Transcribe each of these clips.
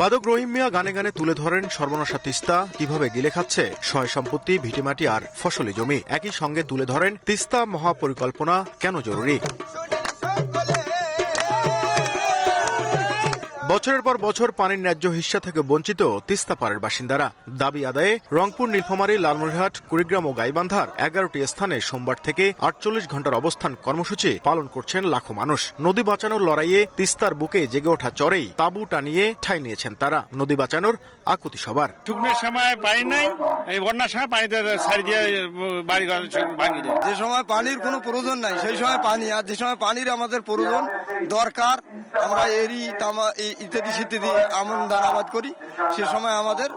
বাদক রহিম মিয়া গানে গানে তুলে ধরেন সর্বনাশা তিস্তা, কীভাবে গিলে খাচ্ছে? সয় সম্পত্তি ভিটিমাটি আর ফসলি জমি। একই সঙ্গে তুলে ধরেন তিস্তা মহাপরিকল্পনা, কেন জরুরি? বছরের পর বছর পানির ন্যায্য হিস্সা থেকে বঞ্চিত তিস্তা পাড়ের বাসিন্দারা। দাবি আদায়ে রংপুর নীলফামারী লালমনিরহাট কুড়িগ্রাম ও গাইবান্ধার এগারোটি স্থানে সোমবার থেকে আটচল্লিশ ঘণ্টার অবস্থান কর্মসূচি পালন করছেন লাখো মানুষ। নদী বাঁচানোর লড়াইয়ে তিস্তার বুকে জেগে ওঠা চরেই তাঁবু টানিয়ে ঠাঁই নিয়েছেন তারা। নদী বাঁচানোর আকুতি সবার। শুকনোর সময় পানি নাই এই বন্যার সময় পানিতে সারি দিয়ে বাড়ি ঘর ভাঙি যায় যে সময় পানির কোনো প্রয়োজন নাই সেই সময় পানি আর যে সময় পানির আমাদের প্রয়োজন দরকার আমরা এরি তামা এই ইত্যাদি সিত্যাদি আমন ধান আবাদ করি সে সময় আমাদের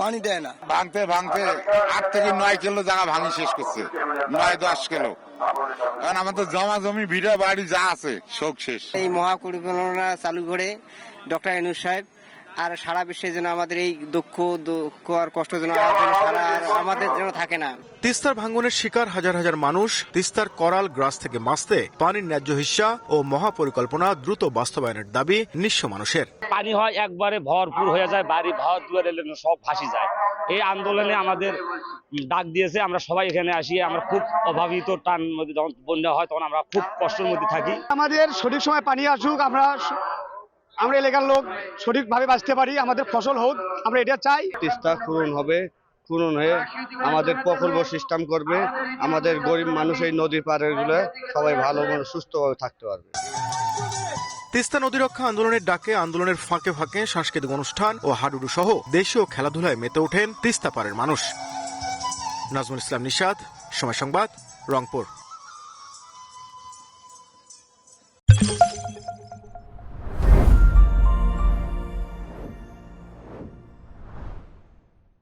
পানি দেয় না। ভাঙতে ভাঙতে আট থেকে নয় কিলো জায়গা ভাঙি শেষ করছে নয় দশ কিলো। কারণ আমাদের জমা জমি ভিড়া বাড়ি যা আছে শোক শেষ। এই মহাপরিকল্পনা চালু করে ডক্টর এনুস সাহেব আর সারা বিশ্বে যেন আমাদের এই দুঃখ দুঃখ আর কষ্ট যেন আমাদের যেন থাকে না। তিস্তার ভাঙ্গনের শিকার হাজার হাজার মানুষ তিস্তার করাল গ্রাস থেকে মাসতে পানির ন্যায্য হিস্সা ও মহাপরিকল্পনা দ্রুত বাস্তবায়নের দাবি নিঃস্ব মানুষের। পানি হয় একবারে ভরপুর হয়ে যায় বাড়ি ঘর দুয়ারে সব ভাসি যায়। এই আন্দোলনে আমাদের ডাক দিয়েছে আমরা সবাই এখানে আসি আমরা খুব অভাবিত টান মধ্যে যখন বন্যা হয় তখন আমরা খুব কষ্টের মধ্যে থাকি। আমাদের সঠিক সময় পানি আসুক আমরা আমরা এলাকার লোক সঠিকভাবে বাঁচতে পারি আমাদের ফসল হোক আমরা এটা চাই। তিস্তা পূরণ হবে পূরণ হয়ে আমাদের প্রকল্প সিস্টেম করবে। আমাদের গরিব মানুষ এই নদীর পাড়েরগুলো সবাই ভালো সুস্থভাবে থাকতে পারবে। তিস্তা নদী রক্ষা আন্দোলনের ডাকে আন্দোলনের ফাঁকে ফাঁকে সাংস্কৃতিক অনুষ্ঠান ও হাডুডু সহ দেশীয় খেলাধুলায় মেতে ওঠেন তিস্তা পাড়ের মানুষ। নাজমুল ইসলাম নিশাদ সময় সংবাদ রংপুর।